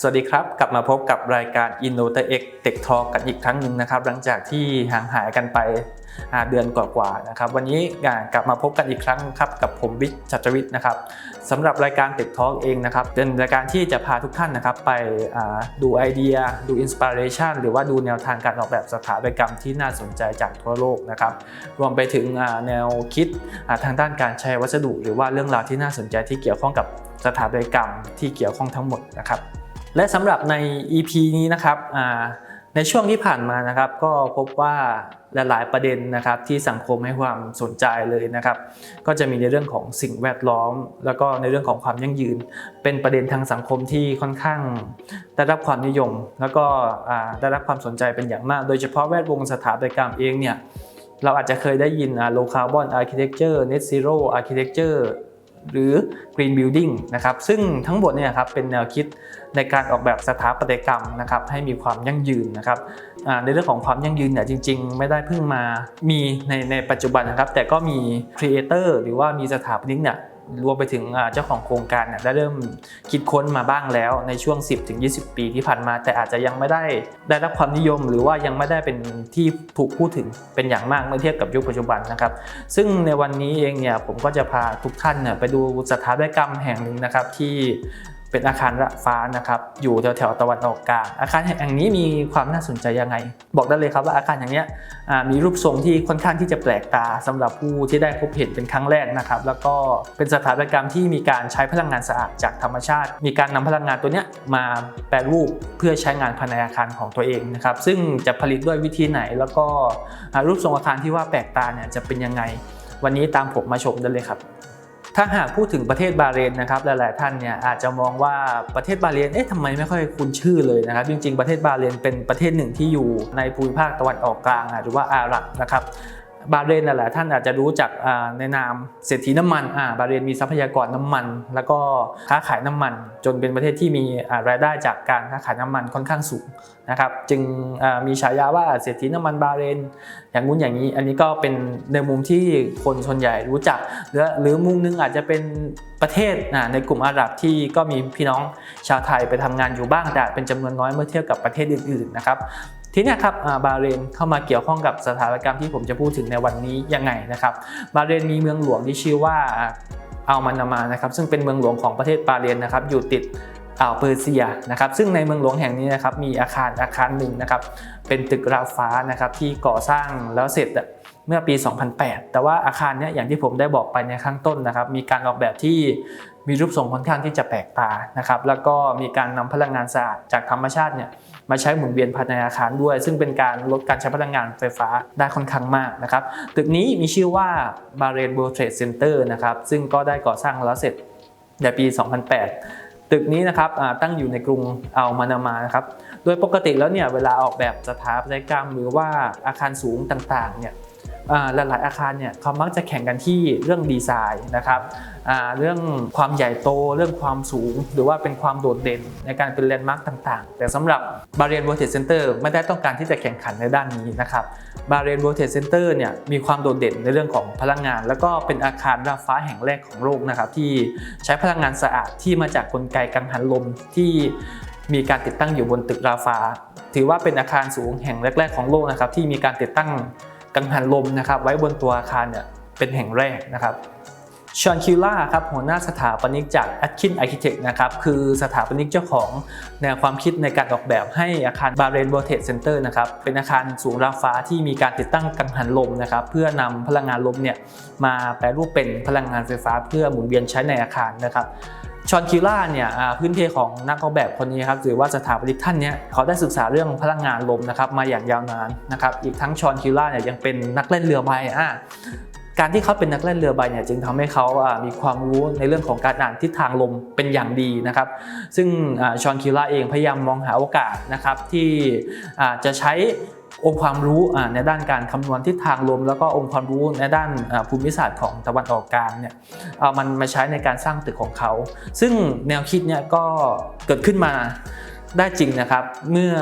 สวัสดีครับ กลับมาพบกับรายการ i n n o t e X Tech Talk กันอีกครั้งหนึ่งนะครับ หลังจากที่ห่างหายกันไปเดือนกว่าๆนะครับ วันนี้กลับมาพบกันอีกครั้งครับกับผมวิชชัตวิทย์นะครับสำหรับรายการ Tech Talk เองนะครับ เป็นรายการที่จะพาทุกท่านนะครับไปดูไอเดีย ดูอินสปิเรชันหรือว่าดูแนวทางการออกแบบสถาปัตยกรรมที่น่าสนใจจากทั่วโลกนะครับ รวมไปถึงแนวคิดทางด้านการใช้วัสดุ หรือว่าเรื่องราวที่น่าสนใจที่เกี่ยวข้องกับสถาปัตยกรรมที่เกี่ยวข้องทั้งหมดนะครับ และสำหรับใน EP นี้นะครับในช่วงที่ผ่านมานะครับ ก็พบว่าหลาย ๆ ประเด็นนะครับที่สังคมให้ความสนใจเลยนะครับ ก็จะมีในเรื่องของสิ่งแวดล้อม แล้วก็ในเรื่องของความยั่งยืน เป็นประเด็นทางสังคมที่ค่อนข้างได้รับความนิยม แล้วก็ได้รับความสนใจเป็นอย่างมาก โดยเฉพาะแวดวงสถาปัตยกรรมเองเนี่ยเราอาจจะเคยได้ยิน low carbon architecture net zero architecture หรือ green building นะครับซึ่งทั้งหมดเนี่ยครับเป็นแนวคิดในการออกแบบสถาปัตยกรรมนะครับให้มีความยั่งยืนนะครับในเรื่องของความยั่งยืนเนี่ยจริง ๆ ไม่ได้เพิ่งมามีในในปัจจุบันนะครับแต่ก็มีครีเอเตอร์หรือว่ามีสถาปนิกเนี่ย รวมไปถึงเจ้าของโครงการเนี่ยได้เริ่มคิดค้นมาบ้างแล้วในช่วง 10-20 ปีที่ผ่านมา แต่อาจจะยังไม่ได้ได้รับความนิยม หรือว่ายังไม่ได้เป็นที่ถูกพูดถึงเป็นอย่างมากเมื่อเทียบกับยุคปัจจุบันนะครับ ซึ่งในวันนี้เองเนี่ยผมก็จะพาทุกท่านเนี่ยไปดูสถาปัตยกรรมแห่งหนึ่งนะครับที่ เป็นอาคารระฟ้านะครับ อยู่แถวแถวๆตะวันออกกลาง อาคารแห่งนี้มีความน่าสนใจยังไง บอกได้เลยครับว่าอาคารอย่างเนี้ยมีรูปทรงที่ค่อนข้างที่จะแปลกตาสำหรับผู้ที่ได้พบเห็นเป็นครั้งแรกนะครับ แล้วก็เป็นสถาปัตยกรรมที่มีการใช้พลังงานสะอาดจากธรรมชาติ มีการนำพลังงานตัวเนี้ยมาแปรรูปเพื่อใช้งานภายในอาคารของตัวเองนะครับ ซึ่งจะผลิตด้วยวิธีไหน แล้วก็รูปทรงอาคารที่ว่าแปลกตาเนี่ยจะเป็นยังไง วันนี้ตามผมมาชมได้เลยครับ ถ้าหากพูดถึงประเทศบาเรนนะครับหลาย ๆ ท่านเนี่ยอาจจะมองว่าประเทศบาเรนเอ๊ะทำไมไม่ค่อยคุ้นชื่อเลยนะครับ จริง ๆ ประเทศบาเรนเป็นประเทศหนึ่งที่อยู่ในภูมิภาคตะวันออกกลางหรือว่าอาหรับนะครับ บาเรนน่ะแหลายๆท่านอาจจะรู้จักอ่าในนามเศรษฐีน้ำมันอ่าบาเรนมีทรัพยากรน้ำมัน แล้วก็ค้าขายน้ำมัน จนเป็นประเทศที่มีารายได้จากการค้าขายน้ำมันค่อนข้างสูงนะครับจึงมีฉายาว่าเศรษฐีน้ำมันบาเรน อย่างงู้นอย่างนี้ อันนี้ก็เป็นในมุมที่คนส่วนใหญ่รู้จัก หรือหรือมุมนึงอาจจะเป็นประเทศในกลุ่มอาหรับที่ก็มีพี่น้องชาวไทยไปทำงานอยู่บ้างแต่เป็นจำนวนน้อยเมื่อเทียบกับประเทศอื่นๆนะครับ ทีนี้ครับบาเรนเข้ามาเกี่ยวข้องกับสถาปัตยกรรมที่ผมจะพูดถึงในวันนี้ยังไงนะครับ บาเรนมีเมืองหลวงที่ชื่อว่าอัลมานามานะครับซึ่งเป็นเมืองหลวงของประเทศบาเรนนะครับอยู่ติดอ่าวเปอร์เซียนะครับซึ่งในเมืองหลวงแห่งนี้นะครับมีอาคารอาคารหนึ่งนะครับเป็นตึกราฟ้านะครับที่ก่อสร้างแล้วเสร็จเมื่อปี 2008 แต่ว่าอาคารนี้อย่างที่ผมได้บอกไปในข้างต้นนะครับมีการออกแบบที่ มีรูปทรงค่อนข้างที่จะแปลกตานะครับแล้วก็มีการนำพลังงานสะอาดจากธรรมชาติเนี่ยมาใช้หมุนเวียนภายในอาคารด้วย ซึ่งเป็นการลดการใช้พลังงานไฟฟ้าได้ค่อนข้างมากนะครับตึกนี้มีชื่อว่า Bahrain World Trade Center นะครับซึ่งก็ได้ก่อสร้างแล้วเสร็จในปี 2008 ตึกนี้นะครับตั้งอยู่ในกรุงอัลมานามานะครับโดยปกติแล้วเนี่ยเวลาออกแบบสถาปัตยกรรมหรือว่าอาคารสูงต่างๆเนี่ย หลายๆอาคารเนี่ยเขามักจะแข่งกันที่เรื่องดีไซน์นะครับเรื่องความใหญ่โตเรื่องความสูง หรือว่าเป็นความโดดเด่นในการเป็นแลนด์มาร์กต่างๆ แต่สำหรับบาเรียน World Trade Center ไม่ได้ต้องการที่จะแข่งขันในด้านนี้นะครับบาเรียน World Trade Center เนี่ยมีความโดดเด่นในเรื่องของพลังงาน แล้วก็เป็นอาคารดาฟ้าแห่งแรกของโลกนะครับที่ใช้พลังงานสะอาดที่มาจากกลไกกังหันลมที่มีการติดตั้งอยู่บนตึกราฟ้า ถือว่าเป็นอาคารสูงแห่งแรก ๆ ของโลกนะครับที่มีการติดตั้ง กังหันลมนะครับไว้บนตัวอาคารเนี่ยเป็นแห่งแรกนะครับชอนคิล่าครับหัวหน้าสถาปนิกจาก Atkin Architect นะครับคือสถาปนิกเจ้าของแนวความคิดในการออกแบบให้อาคาร Bahrain World Trade Center นะครับเป็นอาคารสูงราฟ้าที่มีการติดตั้งกังหันลมนะครับเพื่อนำพลังงานลมเนี่ยมาแปลรูปเป็นพลังงานไฟฟ้าเพื่อหมุนเวียนใช้ในอาคารนะครับ ชอนคิล่าเนี่ยพื้นเพของนักออกแบบคนนี้ครับหรือว่าสถาปนิกท่านเนี้เขาได้ศึกษาเรื่องพลังงานลมนะครับมาอย่างยาวนานนะครับอีกทั้งชอนคิล่าเนี่ยยังเป็นนักเล่นเรือใบอะการที่เขาเป็นนักเล่นเรือใบเนี่ยจึงทำให้เขามีความรู้ในเรื่องของการอ่านทิศทางลมเป็นอย่างดีนะครับ ซึ่งอชอนคิล่าเองพยายามมองหาโอกาสนะครับที่จะใช้ องค์ความรู้ในด้านการคำนวณทิศทางลม แล้วก็องค์ความรู้ในด้านภูมิศาสตร์ของตะวันออกกลางเนี่ยเอามันมาใช้ในการสร้างตึกของเขา ซึ่งแนวคิดเนี่ยก็เกิดขึ้นมาได้จริงนะครับ เมื่อ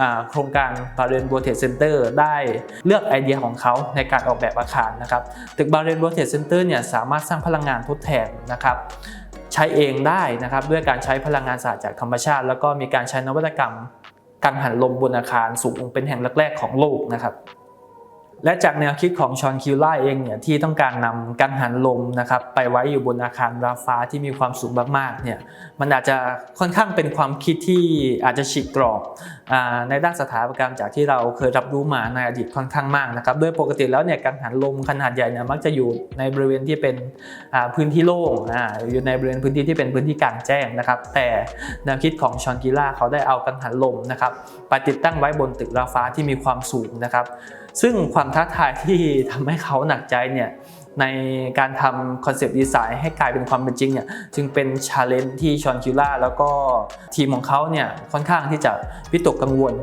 อโครงการ b a r r e n World Trade Center ได้เลือกไอเดียของเขาในการออกแบบอาคารนะครับ ตึก b a r r e n World Trade Center เนี่ยสามารถสร้างพลังงานทดแทนนะครับใช้เองได้นะครับด้วยการใช้พลังงานสะอาดจากธรรมชาติ แล้วก็มีการใช้นวัตกรรม กังหันลมบนอาคารสูงเป็นแห่งแรกๆของโลกนะครับ และจากแนวคิดของชอนคิวล่าเองเนี่ยที่ต้องการนำกังหันลมนะครับไปไว้อยู่บนอาคารราฟ้าที่มีความสูงมากๆเนี่ยมันอาจจะค่อนข้างเป็นความคิดที่อาจจะฉีกกรอบอในด้านสถาปัตยกรรมจากที่เราเคยรับรู้มาในอดีตค่อนข้างมากนะครับโดยปกติแล้วเนี่ยกังหันลมขนาดใหญ่เนี่ยมักจะอยู่ในบริเวณที่เป็นพื้นที่โล่งอ่าอยู่ในบริเวณพื้นที่ที่เป็นพื้นที่กลางแจ้งนะครับ แต่แนวคิดของชอนกิล่าเขาได้เอากังหันลมนะครับไปติดตั้งไว้บนตึกราฟ้าที่มีความสูงนะครับ ซึ่งความท้าทายที่ทำให้เขาหนักใจเนี่ยในการทำคอนเซปต์ดีไซน์ให้กลายเป็นความเป็นจริงเนี่ยจึงเป็นชาเลนจ์ที่ชอนคิล่าแล้วก็ทีมของเขาเนี่ยค่อนข้างที่จะวิตกกังวล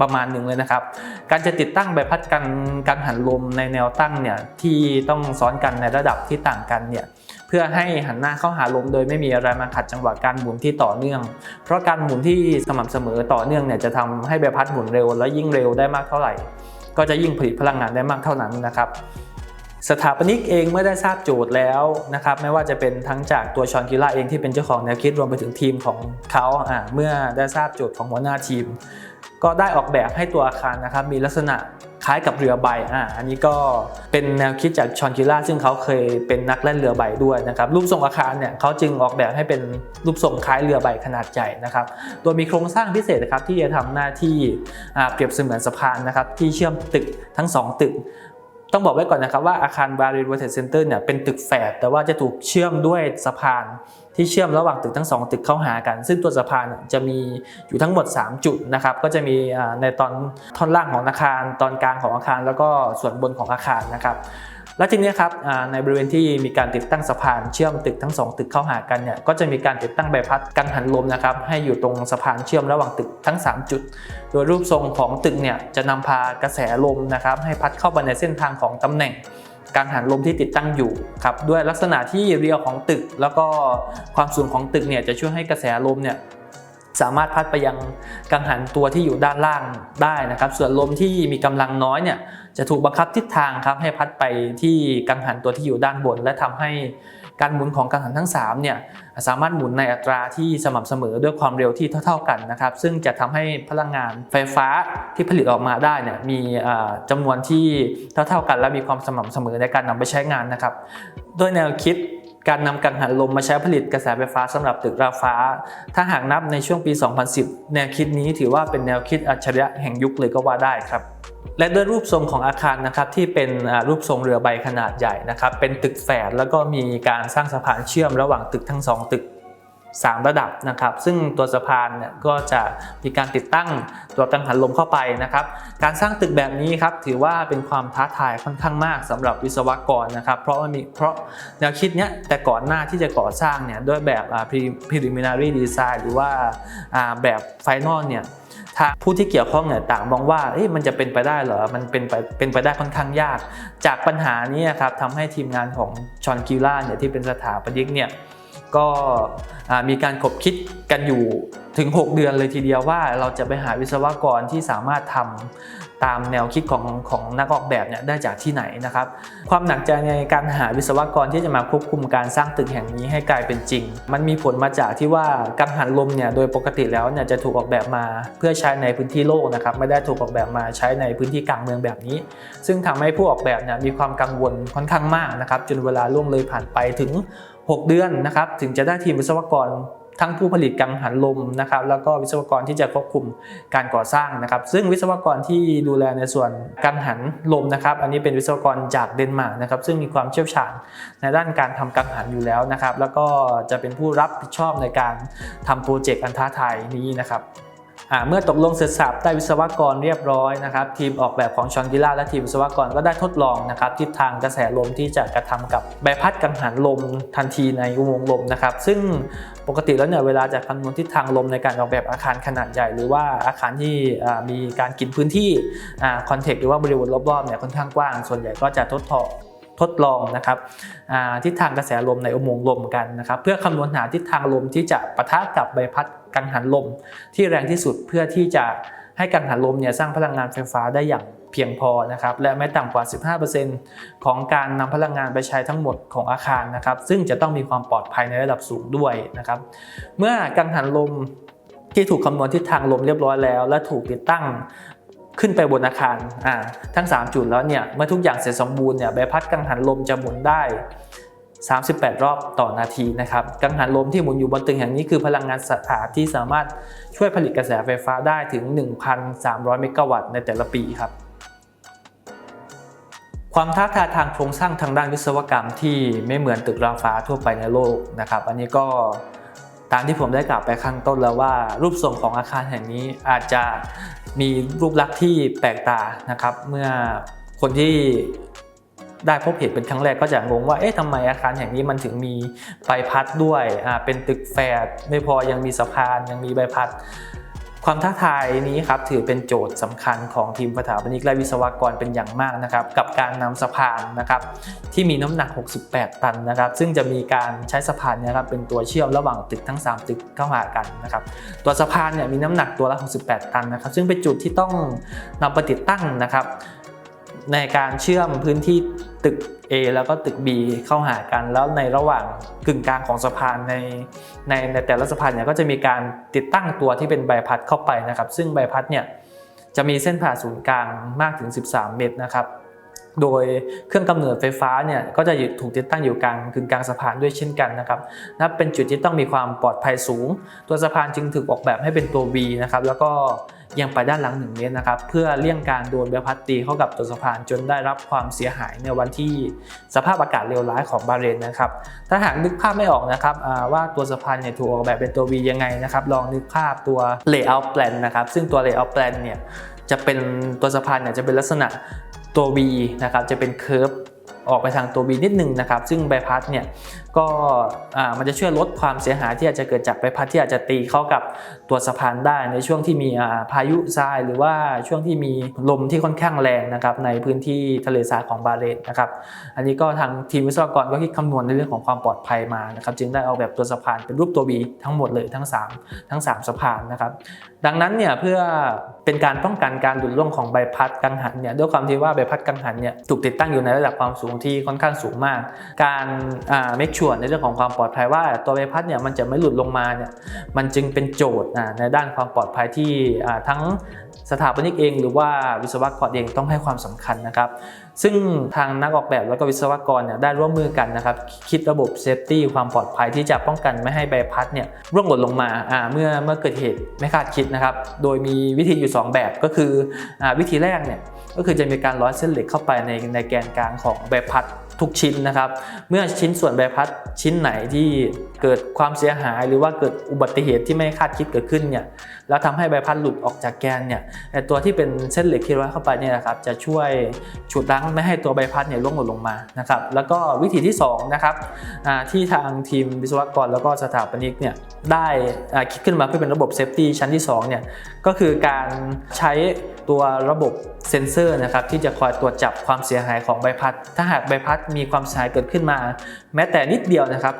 ประมาณหนึ่งเลยนะครับ การจะติดตั้งใบพัดกันกังหันลมในแนวตั้งเนี่ยที่ต้องซ้อนกันในระดับที่ต่างกันเนี่ยเพื่อให้หันหน้าเข้าหาลมโดยไม่มีอะไรมาขัดจังหวะการหมุนที่ต่อเนื่อง เพราะการหมุนที่สม่ำเสมอต่อเนื่องเนี่ยจะทำให้ใบพัดหมุนเร็ว และยิ่งเร็วได้มากเท่าไหร่ ก็จะยิ่งผลิตพลังงานได้มากเท่านั้นนะครับสถาปนิกเองเมื่อได้ทราบโจทย์แล้วนะครับไม่ว่าจะเป็นทั้งจากตัวชอนกิล่าเองที่เป็นเจ้าของแนวคิดรวมไปถึงทีมของเขาอ่าเมื่อได้ทราบโจทย์ของหัวหน้าทีม ก็ได้ออกแบบให้ตัวอาคารนะครับมีลักษณะ คล้ายกับเรือใบอ่าอันนี้ก็เป็นแนวคิดจากชอนกิล่าซึ่งเขาเคยเป็นนักเล่นเรือใบด้วยนะครับรูปทรงอาคารเนี่ยเขาจึงออกแบบให้เป็นรูปทรงคล้ายเรือใบขนาดใหญ่นะครับโดยมีโครงสร้างพิเศษนะครับที่จะทำหน้าที่อ่าเปรียบเสมือนสะพานนะครับที่เชื่อมตึกทั้งสองตึกต้องบอกไว้ก่อนนะครับว่าอาคารบาริ w ว r เ e เซ็นเตอร์เนี่ยเป็นตึกแฝดแต่ว่าจะถูกเชื่อมด้วยสะพาน ที่เชื่อมระหว่างตึกทั้งสองตึกเข้าหากัน ซึ่งตัวสะพานจะมีอยู่ทั้งหมด 3 จุดนะครับก็จะมีในตอนท่อนล่างของอาคาร ตอนกลางของอาคาร แล้วก็ส่วนบนของอาคารนะครับและทีนี้ครับในบริเวณที่มีการติดตั้งสะพานเชื่อมตึกทั้งสองตึกเข้าหากันเนี่ยก็จะมีการติดตั้งใบพัดกันหันลมนะครับให้อยู่ตรงสะพานเชื่อมระหว่างตึกทั้ง 3 จุด โดยรูปทรงของตึกเนี่ยจะนำพากระแสลมนะครับให้พัดเข้าไปในเส้นทางของตำแหน่ง กังหันลมที่ติดตั้งอยู่ครับด้วยลักษณะที่เรียวของตึก แล้วก็ความสูงของตึกเนี่ยจะช่วยให้กระแสลมเนี่ยสามารถพัดไปยังกังหันตัวที่อยู่ด้านล่างได้นะครับ ส่วนลมที่มีกำลังน้อยเนี่ยจะถูกบังคับทิศทางครับให้พัดไปที่กังหันตัวที่อยู่ด้านบน และทำให้ การหมุนของกังหันทั้ง3เนี่ยสามารถหมุนในอัตราที่สม่ำเสมอด้วยความเร็วที่เท่า ๆกันนะครับซึ่งจะทำให้พลังงานไฟฟ้าที่ผลิตออกมาได้เนี่ยมีอ่าจำนวนที่เท่าๆกัน และมีความสม่ำเสมอในการนำไปใช้งานนะครับโดยแนวคิดการนำกังหันลมมาใช้ผลิตกระแสไฟฟ้าสำหรับตึกราฟ้า ถ้าหากนับในช่วงปี 2010 แนวคิดนี้ถือว่าเป็นแนวคิดอัจฉริยะแห่งยุคเลยก็ว่าได้ครับ และด้วยรูปทรงของอาคารนะครับที่เป็นรูปทรงเรือใบขนาดใหญ่นะครับเป็นตึกแฝดแล้วก็มีการสร้างสะพานเชื่อมระหว่างตึกทั้งสองตึก 3 ระดับนะครับ ซึ่งตัวสะพานเนี่ยก็จะมีการติดตั้งตัวกังหันลมเข้าไปนะครับ การสร้างตึกแบบนี้ครับถือว่าเป็นความท้าทายค่อนข้างมากสำหรับวิศวกรนะครับ เพราะว่ามีเพราะแนวคิดเนี้ยแต่ก่อนหน้าที่จะก่อสร้างเนี่ยด้วยแบบอ่า pre- preliminary design หรือว่าอ่าแบบ final เนี่ยทางผู้ที่เกี่ยวข้องเนี่ยต่างมองว่าเอ๊ะมันจะเป็นไปได้เหรอ มันเป็นไปเป็นไปได้ค่อนข้างยาก จากปัญหานี้ครับทำให้ทีมงานของชอนกิล่าเนี่ยที่เป็นสถาปนิกเนี่ย ก็มีการคบคิดกันอยู่ถึง 6 เดือนเลยทีเดียวว่าเราจะไปหาวิศวกรที่สามารถทำตามแนวคิดของของนักออกแบบเนี่ยได้จากที่ไหนนะครับ ความหนักใจในการหาวิศวกรที่จะมาควบคุมการสร้างตึกแห่งนี้ให้กลายเป็นจริง มันมีผลมาจากที่ว่ากังหันลมเนี่ยโดยปกติแล้วเนี่ยจะถูกออกแบบมาเพื่อใช้ในพื้นที่โล่งนะครับไม่ได้ถูกออกแบบมาใช้ในพื้นที่กลางเมืองแบบนี้ ซึ่งทำให้ผู้ออกแบบเนี่ยมีความกังวลค่อนข้างมากนะครับจนเวลาล่วงเลยผ่านไปถึง 6 เดือนนะครับถึงจะได้ทีมวิศวกรทั้งผู้ผลิตกังหันลมนะครับแล้วก็วิศวกรที่จะควบคุมการก่อสร้างนะครับ ซึ่งวิศวกรที่ดูแลในส่วนกังหันลมนะครับ อันนี้เป็นวิศวกรจากเดนมาร์กนะครับ ซึ่งมีความเชี่ยวชาญในด้านการทำกังหันอยู่แล้วนะครับ แล้วก็จะเป็นผู้รับผิดชอบในการทำโปรเจกต์อันท้าทายนี้นะครับ เมื่อตกลงเสร็จสับได้วิศวกรเรียบร้อยนะครับ ทีมออกแบบของชอนกิล่าและทีมวิศวกรก็ได้ทดลองนะครับทิศทางกระแสลมที่จะกระทำกับใบพัดกังหันลมทันทีในอุโมงค์ลมนะครับ ซึ่งปกติแล้วเนี่ยเวลาจะคำนวณทิศทางลมในการออกแบบอาคารขนาดใหญ่ หรือว่าอาคารที่มีการกินพื้นที่คอนเทกต์หรือว่าบริเวณรอบๆเนี่ยค่อนข้างกว้าง ส่วนใหญ่ก็จะทดทอทดลองนะครับทิศทางกระแสลมในอุโมงค์ลมกันนะครับ เพื่อคำนวณหาทิศทางลมที่จะปะทะกับใบพัด กังหันลม ที่แรงที่สุดเพื่อที่จะให้กังหันลมเนี่ยสร้างพลังงานไฟฟ้าได้อย่างเพียงพอนะครับและไม่ต่ำกว่า 15%ของการนำพลังงานไปใช้ทั้งหมดของอาคารนะครับ ซึ่งจะต้องมีความปลอดภัยในระดับสูงด้วยนะครับ เมื่อกังหันลมที่ถูกคำนวณทิศทางลมเรียบร้อยแล้ว และถูกติดตั้งขึ้นไปบนอาคารอ่าทั้ง 3 จุดแล้วเนี่ยเมื่อทุกอย่างเสร็จสมบูรณ์เนี่ยใบพัดกังหันลมจะหมุนได้ 38 รอบต่อนาทีนะครับกังหันลมที่หมุนอยู่บนตึกแห่งนี้คือพลังงานสะอาดที่สามารถช่วยผลิตกระแสไฟฟ้าได้ถึง 1,300 เมกะวัตต์ในแต่ละปีครับความท้าทายทางโครงสร้างทางด้านวิศวกรรมที่ไม่เหมือนตึกรางฟ้าทั่วไปในโลกนะครับ อันนี้ก็ตามที่ผมได้กล่าวไปข้างต้นแล้วว่า รูปทรงของอาคารแห่งนี้อาจจะมีรูปลักษณ์ที่แปลกตานะครับ เมื่อคนที่ ได้พบเห็นเป็นครั้งแรกก็จะงงว่า เอ๊ะทำไมอาคารแห่งนี้มันถึงมีใบพัดด้วยอ่าเป็นตึกแฝดไม่พอยังมีสะพานยังมีใบพัด ความท้าทายนี้ครับถือเป็นโจทย์สำคัญของทีมสถาปนิกและวิศวกรเป็นอย่างมากนะครับ กับการนำสะพานนะครับที่มีน้ำหนัก 68 ตันนะครับ ซึ่งจะมีการใช้สะพานนยครับเป็นตัวเชื่อมระหว่างตึกทั้ง 3 ตึกเข้าหากันนะครับ ตัวสะพานเนี่ยมีน้ำหนักตัวละ 68 ตันนะครับ ซึ่งเป็นจุดที่ต้องนำไปติดตั้งนะครับ ในการเชื่อมพื้นที่ตึก A แล้วก็ตึก B เข้าหากัน แล้วในระหว่างกึ่งกลางของสะพานในในในแต่ละสะพานเนี่ยก็จะมีการติดตั้งตัวที่เป็นใบพัดเข้าไปนะครับ ซึ่งใบพัดเนี่ยจะมีเส้นผ่าศูนย์กลางมากถึง 13 เมตรนะครับ โดยเครื่องกำเนิดไฟฟ้าเนี่ยก็จะอยู่ถูกติดตั้งอยู่กลางกึ่งกลางสะพานด้วยเช่นกันนะครับนับเป็นจุดที่ต้องมีความปลอดภัยสูง ตัวสะพานจึงถูกออกแบบให้เป็นตัว V นะครับแล้วก็ยังไปด้านหลัง1เมตรนะครับเพื่อเลี่ยงการโดนใบพัดตีเข้ากับตัวสะพานจนได้รับความเสียหายในวันที่สภาพอากาศเลวร้ายของบาเรนนะครับถ้าหากนึกภาพไม่ออกนะครับว่าตัวสะพานเนี่ยถูกออกแบบเป็นตัว V ยังไงนะครับลองนึกภาพตัว layout plan นะครับซึ่งตัว layout plan เนี่ยจะเป็นตัวสะพานเนี่ยจะเป็นลักษณะ ตัว V นะครับจะเป็นเคอร์ฟออกไปทางตัว V นิดนึงนะครับ ซึ่งใบพัดเนี่ยก็มันจะช่วยลดความเสียหายที่อาจจะเกิดจากใบพัดที่อาจจะตีเข้ากับตัวสะพานได้ในช่วงที่มีพายุทราย หรือว่าช่วงที่มีลมที่ค่อนข้างแรงนะครับในพื้นที่ทะเลทรายของบาเรนนะครับอันนี้ก็ทางทีมวิศวกรก็คิดคำนวณในเรื่องของความปลอดภัยมานะครับจึงได้ออกแบบตัวสะพานเป็นรูปตัว V ทั้งหมดเลยทั้ง 3 ทั้ง 3สะพานนะครับดังนั้นเนี่ยเพื่อเป็นการป้องกันการหลุดร่วงของใบพัดกังหันเนี่ยด้วยความที่ว่าใบพัดกังหันเนี่ยถูกติดตั้งอยู่ในระดับความสูงที่ค่อนข้างสูงมาก การอ่า make sure ในเรื่องของความปลอดภัยว่าตัวใบพัดเนี่ยมันจะไม่หลุดลงมาเนี่ยมันจึงเป็นโจทย์ในด้านความปลอดภัยที่ทั้งสถาปนิกเอง หรือว่าวิศวกรเองต้องให้ความสำคัญนะครับ ซึ่งทางนักออกแบบแล้วก็วิศวกรเนี่ยได้ร่วมมือกันนะครับ คิดระบบเซฟตี้ความปลอดภัยที่จะป้องกันไม่ให้ใบพัดเนี่ยร่วงหล่นลงมาเมื่อเมื่อเกิดเหตุไม่คาดคิดนะครับ โดยมีวิธีอยู่ 2 แบบก็คืออวิธีแรกเนี่ยก็คือจะมีการร้อยเส้นเหล็กเข้าไปในในแกนกลางของใบพัด ทุกชิ้นนะครับ เมื่อชิ้นส่วนใบพัดชิ้นไหนที่เกิดความเสียหาย หรือว่าเกิดอุบัติเหตุที่ไม่คาดคิดเกิดขึ้นเนี่ยแล้วทำให้ใบพัดหลุดออกจากแกนเนี่ยตัวที่เป็นเส้นเหล็กที่ร้อยเข้าไปเนี่ยนะครับจะช่วยฉุดรั้งไม่ให้ตัวใบพัดเนี่ยร่วงหล่นลงมานะครับแล้วก็วิธีที่2นะครับที่ทางทีมวิศวกรแล้วก็สถาปนิกเนี่ยได้คิดขึ้นมาเพื่อเป็นระบบเซฟตี้ชั้นที่2เนี่ยก็คือการใช้ตัวระบบ เซ็นเซอร์นะครับที่จะคอยตรวจจับความเสียหายของใบพัด ถ้าหากใบพัดมีความเสียหายเกิดขึ้นมา แม้แต่นิดเดียวนะครับ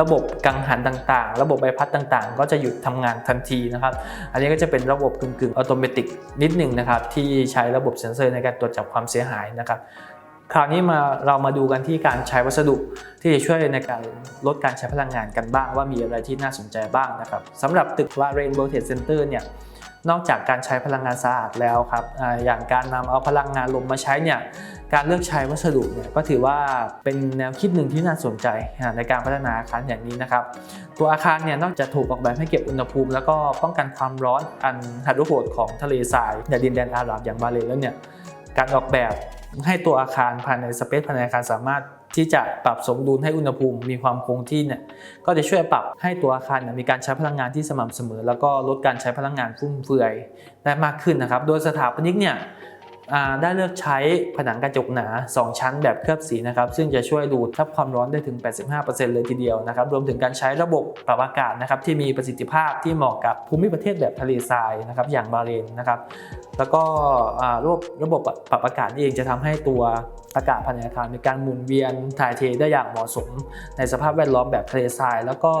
ระบบกังหันต่างๆ ระบบใบพัดต่างๆ ก็จะหยุดทำงานทันทีนะครับ อันนี้ก็จะเป็นระบบกึ่งๆอัตโนมัตินิดหนึ่งนะครับที่ใช้ระบบเซ็นเซอร์ในการตรวจจับความเสียหายนะครับคราวนี้มาเรามาดูกันที่การใช้วัสดุที่จะช่วยในการลดการใช้พลังงานกันบ้าง ว่ามีอะไรที่น่าสนใจบ้างนะครับสำหรับตึกวาเรน Voltage Center เนี่ย นอกจากการใช้พลังงานสะอาดแล้วครับอย่างการนำเอาพลังงานลมมาใช้เนี่ยการเลือกใช้วัสดุเนี่ยก็ถือว่าเป็นแนวคิดหนึ่งที่น่าสนใจในการพัฒนาอาคารอย่างนี้นะครับ ตัวอาคารเนี่ยนอกจากถูกออกแบบให้เก็บอุณหภูมิ แล้วก็ป้องกันความร้อนอันหัดโหดของทะเลทรายในดินแดนอาหรับอย่างบาเรนแล้วเนี่ยการออกแบบให้ตัวอาคารภายในสเปซภายในอาคารสามารถ ที่จะปรับสมดุลให้อุณหภูมิมีความคงที่เนี่ยก็จะช่วยปรับให้ตัวอาคารมีการใช้พลังงานที่สม่ำเสมอ แล้วก็ลดการใช้พลังงานฟุ่มเฟือยได้มากขึ้นนะครับ โดยสถาปนิกเนี่ย ได้เลือกใช้ผนังกระจกหนา 2 ชั้นแบบเคลือบสีนะครับซึ่งจะช่วยดูดซับความร้อนได้ถึง 85%เลยทีเดียวนะครับรวมถึงการใช้ระบบปรับอากาศนะครับที่มีประสิทธิภาพที่เหมาะกับภูมิประเทศแบบทะเลทรายนะครับอย่างบาเรนนะครับแล้วก็ระบบระบบปรับอากาศเองจะทำให้ตัวอากาศภายในอาคารมีการหมุนเวียนถ่ายเทได้อย่างเหมาะสม ในสภาพแวดล้อมแบบทะเลทราย แล้วก็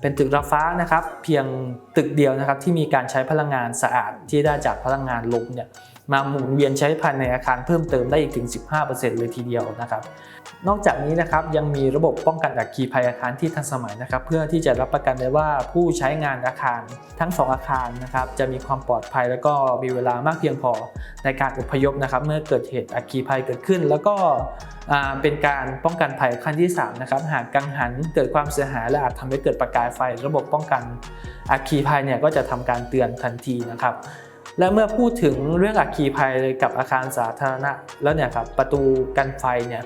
เป็นตึกระฟ้านะครับ เพียงตึกเดียวนะครับที่มีการใช้พลังงานสะอาดที่ได้จากพลังงานลมเนี่ย มาหมุนเวียนใช้ภายในอาคารเพิ่มเติมได้อีกถึง 15%เลยทีเดียวนะครับ นอกจากนี้นะครับยังมีระบบป้องกันอัคคีภัยอาคารที่ทันสมัยนะครับ เพื่อที่จะรับประกันได้ว่าผู้ใช้งานอาคารทั้งสองอาคารนะครับจะมีความปลอดภัยแล้วก็มีเวลามากเพียงพอในการอพยพนะครับ เมื่อเกิดเหตุอัคคีภัยเกิดขึ้น แล้วก็เป็นการป้องกันภัยขั้นที่3นะครับหากกังหันเกิดความเสียหายและอาจทำให้เกิดประกายไฟ ระบบป้องกันอัคคีภัยเนี่ยก็จะทำการเตือนทันทีนะครับ และเมื่อพูดถึงเรื่องอัคคีภัยกับอาคารสาธารณะแล้วเนี่ยครับประตูกันไฟเนี่ย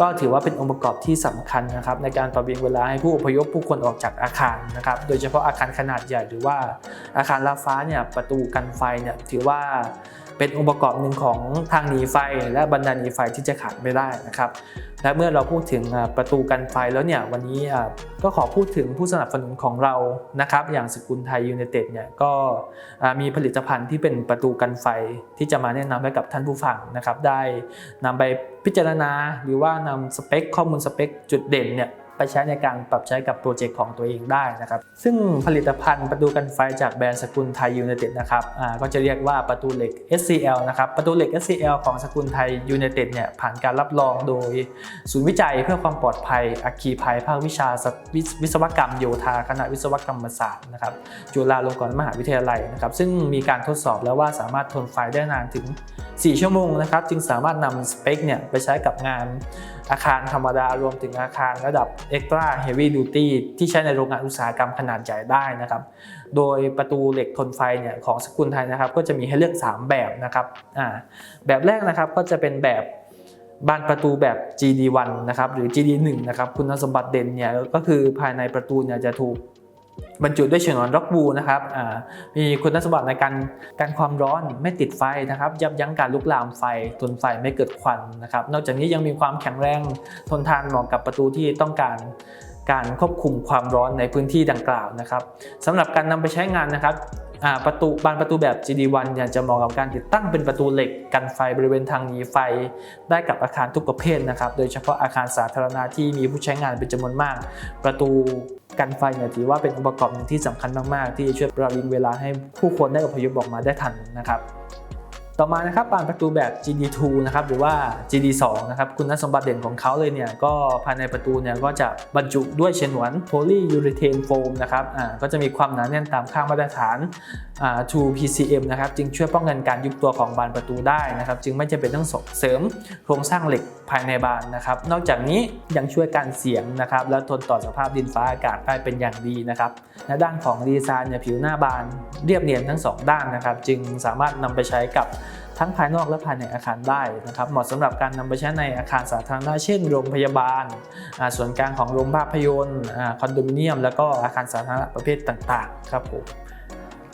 ก็ถือว่าเป็นองค์ประกอบที่สำคัญนะครับในการประวิงเวลาให้ผู้อพยพผู้คนออกจากอาคารนะครับโดยเฉพาะอาคารขนาดใหญ่หรือว่าอาคารลาฟ้าเนี่ยประตูกันไฟเนี่ยถือว่า เป็นองค์ประกอบหนึ่งของทางหนีไฟ และบันไดหนีไฟที่จะขาดไม่ได้นะครับ และเมื่อเราพูดถึงประตูกันไฟแล้วเนี่ยวันนี้ก็ขอพูดถึงผู้สนับสนุนของเรานะครับ อย่างสกุลไทยยูเนเต็ดเนี่ยก็มีผลิตภัณฑ์ที่เป็นประตูกันไฟที่จะมาแนะนำให้กับท่านผู้ฟังนะครับ ได้นำไปพิจารณาหรือว่านำสเปคข้อมูลสเปคจุดเด่นเนี่ย ไปใช้ในการปรับใช้กับโปรเจกต์ของตัวเองได้นะครับ ซึ่งผลิตภัณฑ์ประตูกันไฟจากแบรนด์สกุลไทยยูเนเต็ดนะครับก็จะเรียกว่าประตูเหล็ก SCL นะครับประตูเหล็ก SCL ของสกุลไทยยูเนเต็ดเนี่ยผ่านการรับรองโดย ศูนย์วิจัยเพื่อความปลอดภัยอัคคีภัยภาควิชาวิวิศวกรรมโยธาคณะวิศวกรรมศาสตร์นะครับจุฬาลงกรณ์มหาวิทยาลัยนะครับซึ่งมีการทดสอบแล้วว่าสามารถทนไฟได้นานถึง 4 ชั่วโมงนะครับจึงสามารถนำสเปคเนี่ยไปใช้กับงาน อาคารธรรมดารวมถึงอาคารระดับ Extra Heavy Duty ที่ใช้ในโรงงานอุตสาหกรรมขนาดใหญ่ได้นะครับ โดยประตูเหล็กทนไฟเนี่ยของสกุลไทยนะครับ ก็จะมีให้เลือก 3 แบบนะครับแบบแรกนะครับก็จะเป็นแบบบานประตูแบบ GD1 นะครับหรือ GD1 นะครับคุณสมบัติเด่นเนี่ยก็คือภายในประตูเนี่ยจะถูก บรรจุด้วยฉนวนร็อกบูนะครับมีคุณสมบัติในการการความร้อนไม่ติดไฟนะครับ ยับยั้งการลุกลามไฟทนไฟไม่เกิดควันนะครับ นอกจากนี้ยังมีความแข็งแรงทนทานเหมาะกับประตูที่ต้องการการควบคุมความร้อนในพื้นที่ดังกล่าวนะครับสำหรับการนำไปใช้งานนะครับ ประตูบานประตูแบบ GD1 เนี่ยจะเหมาะกับการติดตั้งเป็นประตูเหล็กกันไฟบริเวณทางหนีไฟ ได้กับอาคารทุกประเภทนะครับ โดยเฉพาะอาคารสาธารณะที่มีผู้ใช้งานเป็นจำนวนมาก ประตูกันไฟเนี่ยถือว่าเป็นองค์ประกอบหนึ่งที่สำคัญมาก ๆ ที่จะช่วยประวิงเวลาให้ผู้คนได้อพยพออกมาได้ทันนะครับ ต่อมานะครับบานประตูแบบ GD2 นะครับหรือว่า GD2 นะครับคุณสมบัติเด่นของเขาเลยเนี่ยก็ภายในประตูเนี่ยก็จะบรรจุด้วยฉนวนโพลียูเรเทนโฟมนะครับอ่าก็จะมีความหนาแน่นตามค่ามาตรฐานอ่า2 PCM นะครับจึงช่วยป้องกันการยุบตัวของบานประตูได้นะครับจึงไม่จำเป็นต้องเสริมโครงสร้างเหล็กภายในบานนะครับนอกจากนี้ยังช่วยกันเสียงนะครับและทนต่อสภาพดินฟ้าอากาศได้เป็นอย่างดีนะครับในด้านของดีไซน์เนี่ยผิวหน้าบานเรียบเนียนทั้งสองด้านนะครับจึงสามารถนำไปใช้กับ ทั้งภายนอกและภายในอาคารได้นะครับเหมาะสำหรับการนำไปใช้ในอาคารสาธารณะเช่นโรงพยาบาลส่วนกลางของโรงภาพยนตร์คอนโดมิเนียม แล้วก็อาคารสาธารณะประเภทต่างๆครับผม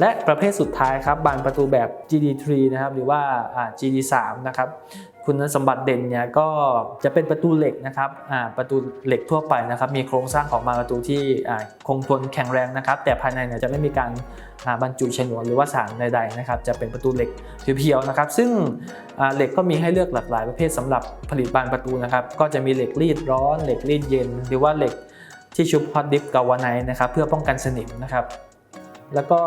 และประเภทสุดท้ายครับบานประตูแบบ GD3 นะครับหรือว่าอ่า GD3 นะครับ คุณสมบัติเด่นเนี่ยก็จะเป็นประตูเหล็กนะครับประตูเหล็กทั่วไปนะครับ มีโครงสร้างของบานประตูที่คงทนแข็งแรงนะครับ แต่ภายในเนี่ยจะไม่มีการบรรจุฉนวนหรือว่าสารใดๆนะครับ จะเป็นประตูเหล็กเพียวๆนะครับ ซึ่งเหล็กก็มีให้เลือกหลากหลายประเภทสำหรับผลิตบานประตูนะครับ ก็จะมีเหล็กรีดร้อน เหล็กรีดเย็น หรือว่าเหล็กที่ชุบฮอตดิฟกาวาไนท์นะครับ เพื่อป้องกันสนิมนะครับ แล้วก็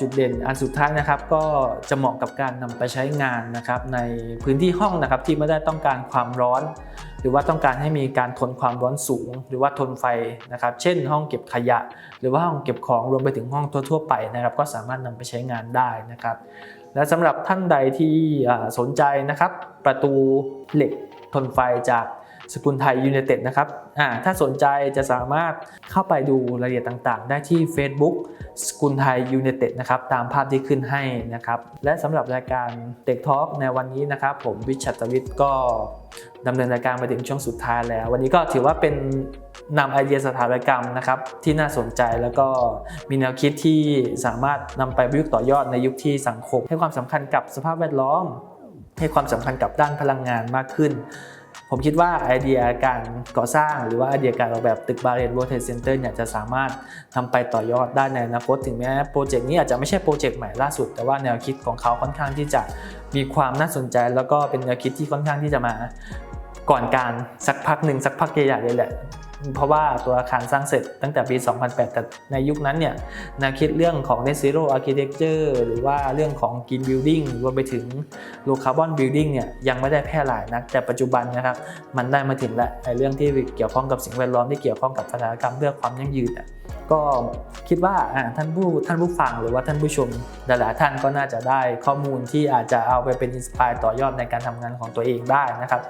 จุดเด่นอันสุดท้ายนะครับ ก็จะเหมาะกับการนำไปใช้งานนะครับ ในพื้นที่ห้องนะครับที่ไม่ได้ต้องการความร้อน หรือว่าต้องการให้มีการทนความร้อนสูง หรือว่าทนไฟนะครับ เช่น ห้องเก็บขยะ หรือว่าห้องเก็บของรวมไปถึงห้องทั่วๆไปนะครับ ก็สามารถนำไปใช้งานได้นะครับ และสำหรับท่านใดที่สนใจนะครับ ประตูเหล็กทนไฟจาก สกุลไทยยูเนเต็ดนะครับอ่าถ้าสนใจจะสามารถเข้าไปดูรายละเอียดต่างๆ ได้ที่ Facebook สกุลไทยยูเนเต็ดนะครับตามภาพที่ขึ้นให้นะครับและสำหรับรายการเด็กทอ l k ในวันนี้นะครับผมวิชัตวิทย์ก็ดำเนินรายการมาถึงช่วงสุดท้ายแล้ว วันนี้ก็ถือว่าเป็นนำไอเดียสถาปัตยกรรมนะครับที่น่าสนใจแล้วก็มีแนวคิดที่สามารถนำไปประยุกต์ต่อยอดในยุคที่สังคม ให้ความสำคัญกับสภาพแวดล้อม ให้ความสำคัญกับด้านพลังงานมากขึ้น ผมคิดว่าไอเดียการก่อสร้างหรือว่าไอเดียการออกแบบตึกบาเรนโวเทสเซ็นเตอร์เนี่ยจะสามารถทำไปต่อยอดได้ในอนาคตถึงแม้โปรเจกต์นี้อาจจะไม่ใช่โปรเจกต์ใหม่ล่าสุด แต่ว่าแนวคิดของเขาค่อนข้างที่จะมีความน่าสนใจ แล้วก็เป็นแนวคิดที่ค่อนข้างที่จะมาก่อนการสักพักหนึ่งสักพักใหญ่ๆเลยแหละ เพราะว่าตัวอาคารสร้างเสร็จตั้งแต่ปี 2008 แต่ในยุคนั้นเนี่ยแนวคิดเรื่องของ Net Zero Architecture หรือว่าเรื่องของ Green Building รวมไปถึง Low Carbon Building เนี่ยยังไม่ได้แพร่หลายนักแต่ปัจจุบันนะครับ มันได้มาถึงแล้วไอ้เรื่องที่เกี่ยวข้องกับสิ่งแวดล้อมที่เกี่ยวข้องกับพัฒนากรรมเพื่อความยั่งยืนอะก็คิดว่าท่านผู้ท่านผู้ฟังหรือว่าท่านผู้ชมหลายๆท่านก็น่าจะได้ข้อมูลที่อาจจะเอาไปเป็นอินสปายต่อยอดในการทำงานของตัวเองได้นะครับ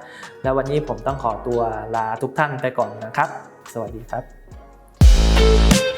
แล้ววันนี้ผมต้องขอตัวลาทุกท่านไปก่อนนะครับ สวัสดีครับ